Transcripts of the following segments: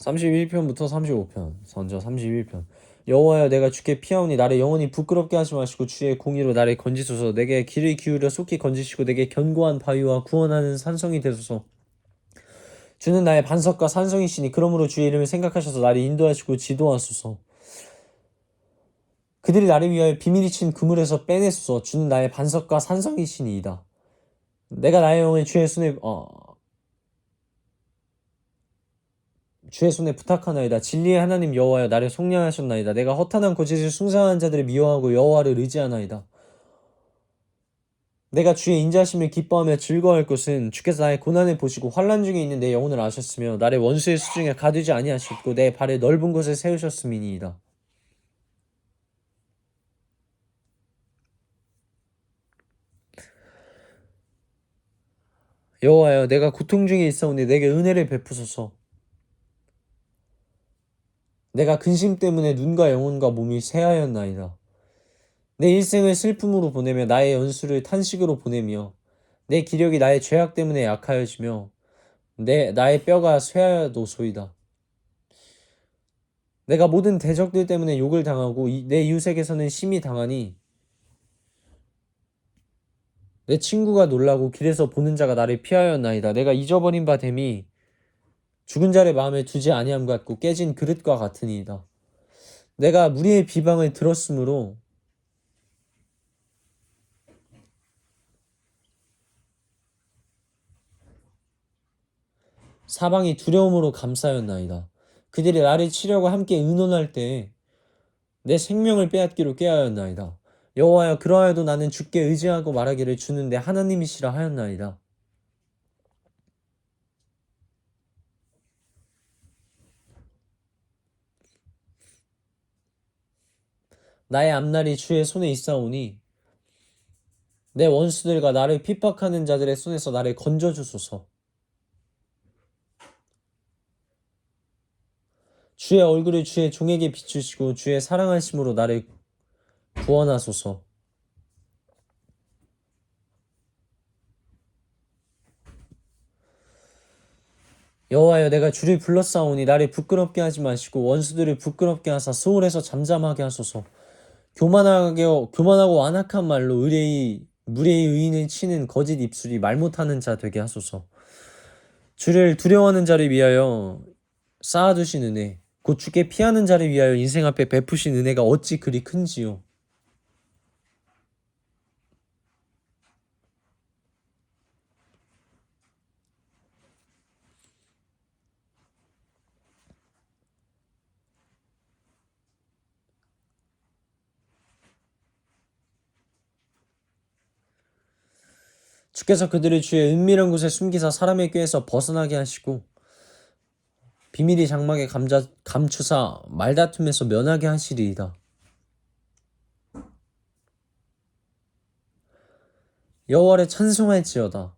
31편부터 35편 선저 31편. 여호와여 내가 주께 피하오니 나를 영원히 부끄럽게 하지 마시고 주의 공의로 나를 건지소서. 내게 귀를 기울여 속히 건지시고 내게 견고한 바위와 구원하는 산성이 되소서. 주는 나의 반석과 산성이시니 그러므로 주의 이름을 생각하셔서 나를 인도하시고 지도하소서. 그들이 나를 위하여 비밀이 친 그물에서 빼내소서. 주는 나의 반석과 산성이시니이다. 내가 나의 영을 주의 손에 어, 주의 손에 부탁하나이다. 진리의 하나님 여호와여 나를 속량하셨나이다. 내가 허탄한 고짓을 숭상한 자들을 미워하고 여호와를 의지하나이다. 내가 주의 인자심을 기뻐하며 즐거워할 것은 주께서 나의 고난을 보시고 환란 중에 있는 내 영혼을 아셨으며 나를 원수의 수중에 가두지 아니하셨고 내 발을 넓은 곳에 세우셨음이니이다. 여호와여 내가 고통 중에 있사오니 내게 은혜를 베푸소서. 내가 근심 때문에 눈과 영혼과 몸이 쇠하였나이다. 내 일생을 슬픔으로 보내며 나의 연수를 탄식으로 보내며 내 기력이 나의 죄악 때문에 약하여지며 내 나의 뼈가 쇠하여도소이다. 내가 모든 대적들 때문에 욕을 당하고 이- 내 이웃에게서는 심히 당하니 내 친구가 놀라고 길에서 보는 자가 나를 피하였나이다. 내가 잊어버린 바 됨이 죽은 자를 마음에 두지 아니함 같고 깨진 그릇과 같으니이다. 내가 무리의 비방을 들었으므로 사방이 두려움으로 감싸였나이다. 그들이 나를 치려고 함께 의논할 때에 내 생명을 빼앗기로 꾀하였나이다. 여호와여 그러하여도 나는 주께 의지하고 말하기를 주는데 하나님이시라 하였나이다. 나의 앞날이 주의 손에 있사오니 내 원수들과 나를 핍박하는 자들의 손에서 나를 건져 주소서. 주의 얼굴을 주의 종에게 비추시고 주의 사랑하심으로 나를 구원하소서. 여호와여 내가 주를 불렀사오니 나를 부끄럽게 하지 마시고 원수들을 부끄럽게 하사 소홀해서 잠잠하게 하소서. 교만하게 교만하고 완악한 말로 의뢰의 무례의 의인을 치는 거짓 입술이 말 못하는 자 되게 하소서. 주를 두려워하는 자를 위하여 쌓아두신 은혜, 곧 주께 피하는 자를 위하여 인생 앞에 베푸신 은혜가 어찌 그리 큰지요. 주께서 그들을 주의 은밀한 곳에 숨기사 사람의 꾀에서 벗어나게 하시고 비밀이 장막에 감자, 감추사 말다툼에서 면하게 하시리이다. 여호와를 찬송할지어다.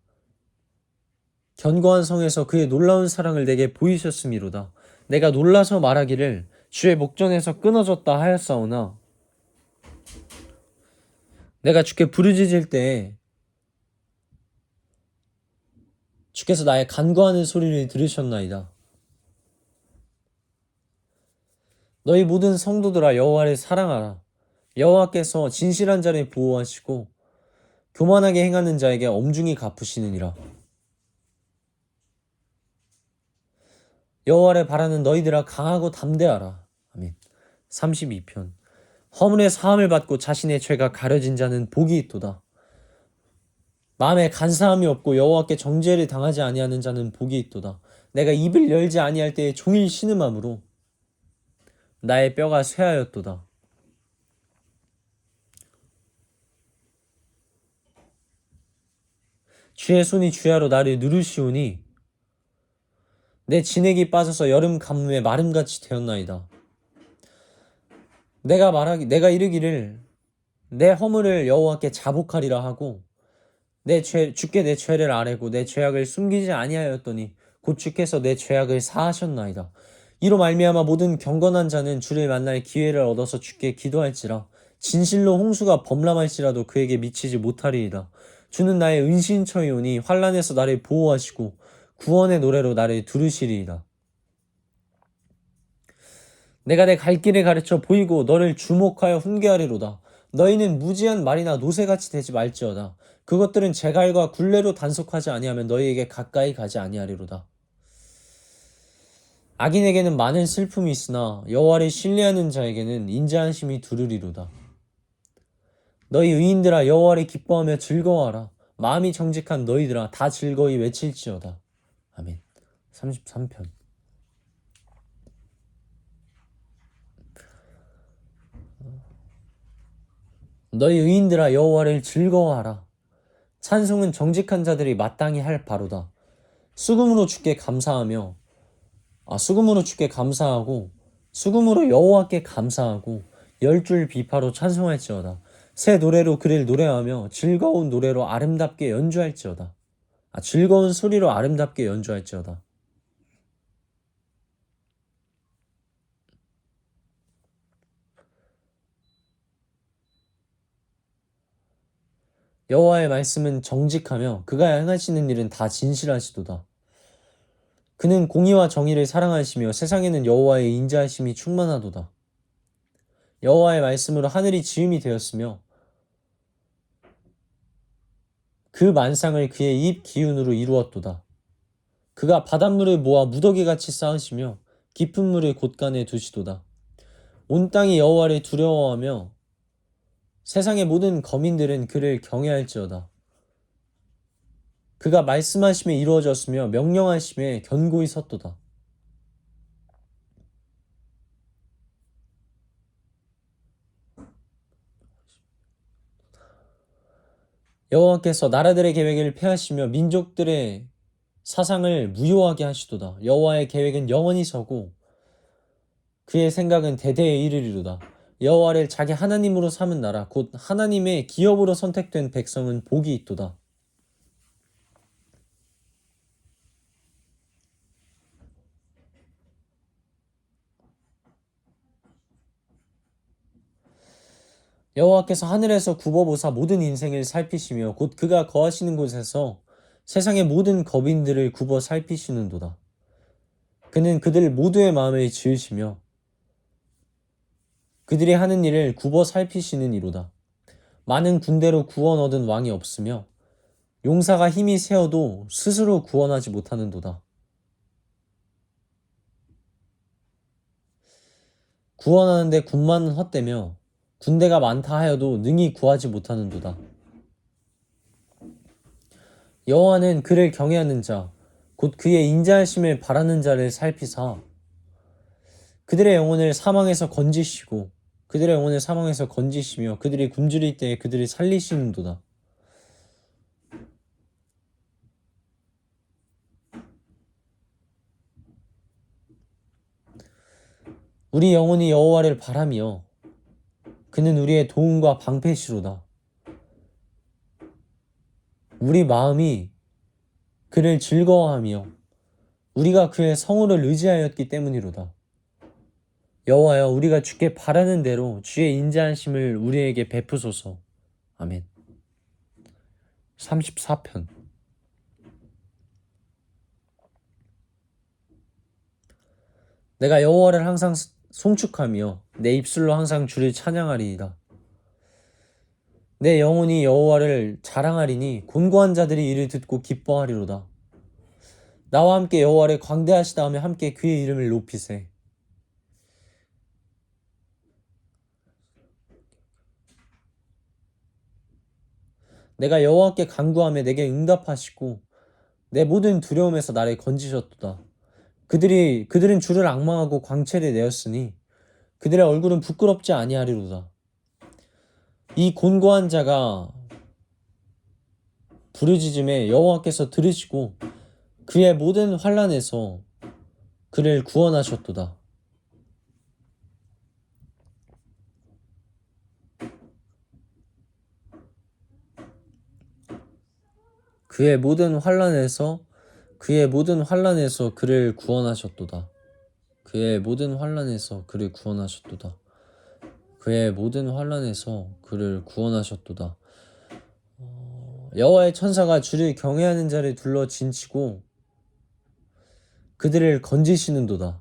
견고한 성에서 그의 놀라운 사랑을 내게 보이셨음이로다. 내가 놀라서 말하기를 주의 목전에서 끊어졌다 하였사오나 내가 주께 부르짖을 때에 주께서 나의 간구하는 소리를 들으셨나이다. 너희 모든 성도들아 여호와를 사랑하라. 여호와께서 진실한 자를 보호하시고 교만하게 행하는 자에게 엄중히 갚으시느니라. 여호와를 바라는 너희들아 강하고 담대하라. 아멘. 32편 허물의 사함을 받고 자신의 죄가 가려진 자는 복이 있도다. 마음에 간사함이 없고 여호와께 정죄를 당하지 아니하는 자는 복이 있도다. 내가 입을 열지 아니할 때에 종일 신음함으로 나의 뼈가 쇠하였도다. 주의 손이 주야로 나를 누르시오니 내 진액이 빠져서 여름 가뭄에 마름같이 되었나이다. 내가 말하기 내가 이르기를 내 허물을 여호와께 자복하리라 하고 내 죄, 주께 내 죄를 아뢰고 내 죄악을 숨기지 아니하였더니 곧 주께서 내 죄악을 사하셨나이다. 이로 말미암아 모든 경건한 자는 주를 만날 기회를 얻어서 주께 기도할지라 진실로 홍수가 범람할지라도 그에게 미치지 못하리이다. 주는 나의 은신처이오니 환란에서 나를 보호하시고 구원의 노래로 나를 두르시리이다. 내가 내 갈 길을 가르쳐 보이고 너를 주목하여 훈계하리로다. 너희는 무지한 말이나 노새같이 되지 말지어다. 그것들은 제갈과 굴레로 단속하지 아니하면 너희에게 가까이 가지 아니하리로다. 악인에게는 많은 슬픔이 있으나 여호와를 신뢰하는 자에게는 인자하심이 두르리로다. 너희 의인들아 여호와를 기뻐하며 즐거워하라. 마음이 정직한 너희들아 다 즐거이 외칠지어다. 아멘. 33편. 너희 의인들아 여호와를 즐거워하라. 찬송은 정직한 자들이 마땅히 할 바로다. 수금으로 주께 감사하며 아 수금으로 주께 감사하고 수금으로 여호와께 감사하고 열 줄 비파로 찬송할지어다. 새 노래로 그를 노래하며 즐거운 노래로 아름답게 연주할지어다. 아 즐거운 소리로 아름답게 연주할지어다. 여호와의 말씀은 정직하며 그가 행하시는 일은 다 진실하시도다. 그는 공의와 정의를 사랑하시며 세상에는 여호와의 인자하심이 충만하도다. 여호와의 말씀으로 하늘이 지음이 되었으며 그 만상을 그의 입 기운으로 이루었도다. 그가 바닷물을 모아 무더기같이 쌓으시며 깊은 물을 곳간에 두시도다. 온 땅이 여호와를 두려워하며 세상의 모든 거민들은 그를 경외할지어다. 그가 말씀하심에 이루어졌으며 명령하심에 견고히 섰도다. 여호와께서 나라들의 계획을 폐하시며 민족들의 사상을 무효하게 하시도다. 여호와의 계획은 영원히 서고 그의 생각은 대대에 이르리로다. 여호와를 자기 하나님으로 삼은 나라 곧 하나님의 기업으로 선택된 백성은 복이 있도다. 여호와께서 하늘에서 굽어보사 모든 인생을 살피시며 곧 그가 거하시는 곳에서 세상의 모든 거민들을 굽어 살피시는도다. 그는 그들 모두의 마음을 지으시며 그들이 하는 일을 굽어 살피시는 이로다. 많은 군대로 구원 얻은 왕이 없으며 용사가 힘이 세어도 스스로 구원하지 못하는도다. 구원하는데 군만은 헛되며 군대가 많다 하여도 능히 구하지 못하는도다. 여호와는 그를 경외하는 자, 곧 그의 인자하심을 바라는 자를 살피사 그들의 영혼을 사망에서 건지시고 그들의 영혼을 사망에서 건지시며 그들이 굶주릴 때에 그들을 살리시는도다. 우리 영혼이 여호와를 바라며 그는 우리의 도움과 방패시로다. 우리 마음이 그를 즐거워하며 우리가 그의 성호를 의지하였기 때문이로다. 여호와여 우리가 주께 바라는 대로 주의 인자하심을 우리에게 베푸소서. 아멘. 34편 내가 여호와를 항상 송축하며 내 입술로 항상 주를 찬양하리이다. 내 영혼이 여호와를 자랑하리니 곤고한 자들이 이를 듣고 기뻐하리로다. 나와 함께 여호와를 광대하시다 하며 함께 그의 이름을 높이세. 내가 여호와께 간구하며 내게 응답하시고 내 모든 두려움에서 나를 건지셨도다. 그들이 그들은 주를 악망하고 광채를 내었으니 그들의 얼굴은 부끄럽지 아니하리로다. 이 곤고한 자가 부르짖음에 여호와께서 들으시고 그의 모든 환란에서 그를 구원하셨도다. 그의 모든 환란에서 그의 모든 환란에서 그를 구원하셨도다. 그의 모든 환란에서 그를 구원하셨도다. 그의 모든 환란에서 그를 구원하셨도다. 어, 여호와의 천사가 주를 경외하는 자를 둘러 진치고 그들을 건지시는도다.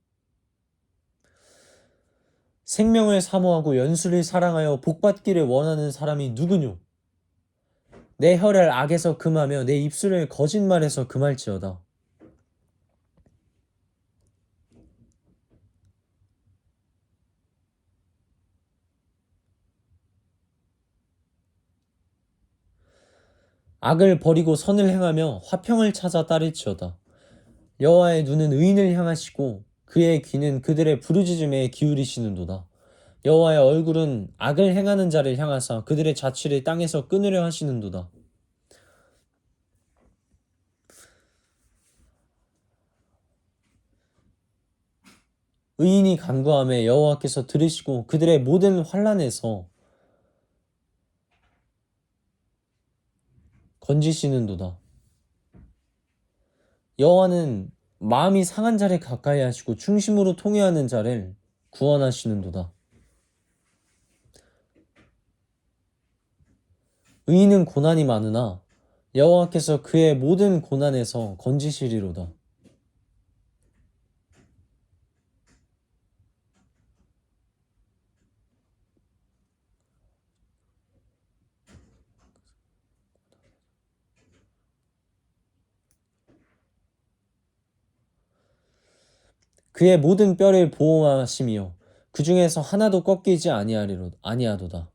생명을 사모하고 연수를 사랑하여 복받기를 원하는 사람이 누구뇨? 내 혀를 악에서 금하며 내 입술을 거짓말에서 금할지어다. 악을 버리고 선을 행하며 화평을 찾아 따를지어다. 여호와의 눈은 의인을 향하시고 그의 귀는 그들의 부르짖음에 기울이시는도다. 여호와의 얼굴은 악을 행하는 자를 향하사 그들의 자취를 땅에서 끊으려 하시는도다. 의인이 간구함에 여호와께서 들으시고 그들의 모든 환란에서 건지시는도다. 여호와는 마음이 상한 자를 가까이 하시고 중심으로 통회하는 자를 구원하시는도다. 의인은 고난이 많으나 여호와께서 그의 모든 고난에서 건지시리로다. 그의 모든 뼈를 보호하시며 그 중에서 하나도 꺾이지 아니하리로 아니하도다.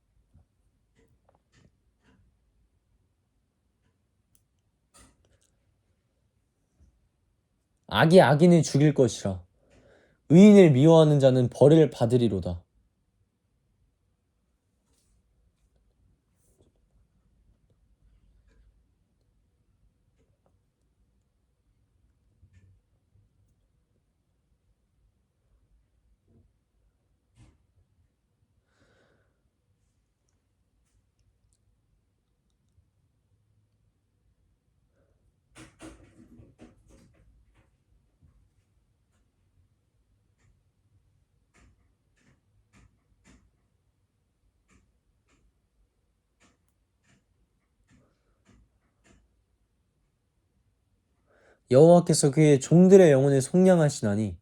악이 악인을 죽일 것이라 의인을 미워하는 자는 벌을 받으리로다. 여호와께서 그의 종들의 영혼을 속량하시나니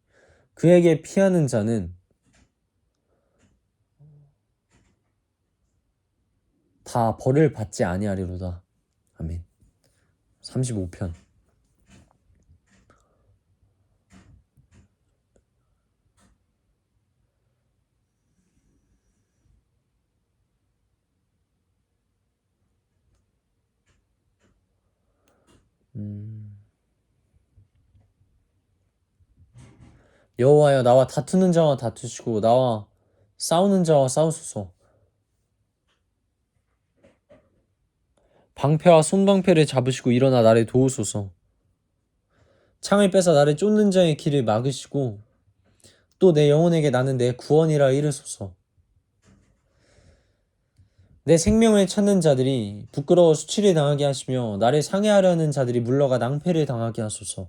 그에게 피하는 자는 다 벌을 받지 아니하리로다. 아멘. 35편. 여호와여 나와 다투는 자와 다투시고 나와 싸우는 자와 싸우소서. 방패와 손방패를 잡으시고 일어나 나를 도우소서. 창을 빼서 나를 쫓는 자의 길을 막으시고 또 내 영혼에게 나는 내 구원이라 이르소서. 내 생명을 찾는 자들이 부끄러워 수치를 당하게 하시며 나를 상해하려는 자들이 물러가 낭패를 당하게 하소서.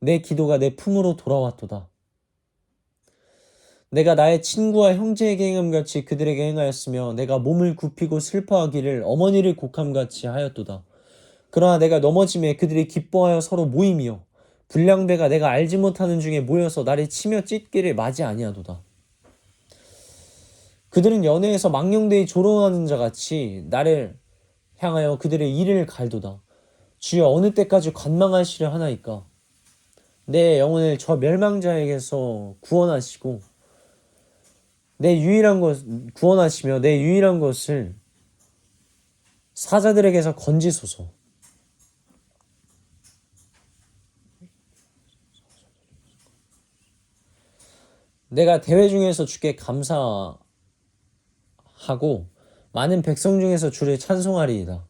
내 기도가 내 품으로 돌아왔도다. 내가 나의 친구와 형제에게 행함같이 그들에게 행하였으며 내가 몸을 굽히고 슬퍼하기를 어머니를 곡함같이 하였도다. 그러나 내가 넘어짐에 그들이 기뻐하여 서로 모임이요 불량배가 내가 알지 못하는 중에 모여서 나를 치며 찢기를 맞이 아니하도다. 그들은 연애에서 망령되이 조롱하는 자 같이 나를 향하여 그들의 이를 갈도다. 주여 어느 때까지 관망하시려 하나이까? 내 영혼을 저 멸망자에게서 구원하시고 내 유일한 것 구원하시며 내 유일한 것을 사자들에게서 건지소서. 내가 대회 중에서 주께 감사하고 많은 백성 중에서 주를 찬송하리이다.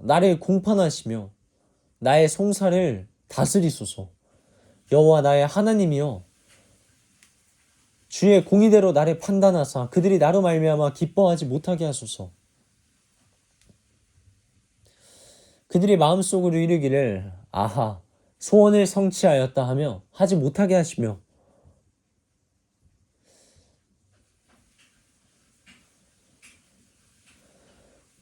나를 공판하시며 나의 송사를 다스리소서. 여호와 나의 하나님이여 주의 공의대로 나를 판단하사 그들이 나로 말미암아 기뻐하지 못하게 하소서. 그들이 마음속으로 이르기를 아하 소원을 성취하였다 하며 하지 못하게 하시며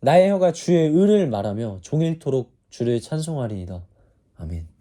나의 혀가 주의 의를 말하며 종일토록 주를 찬송하리이다. 아멘.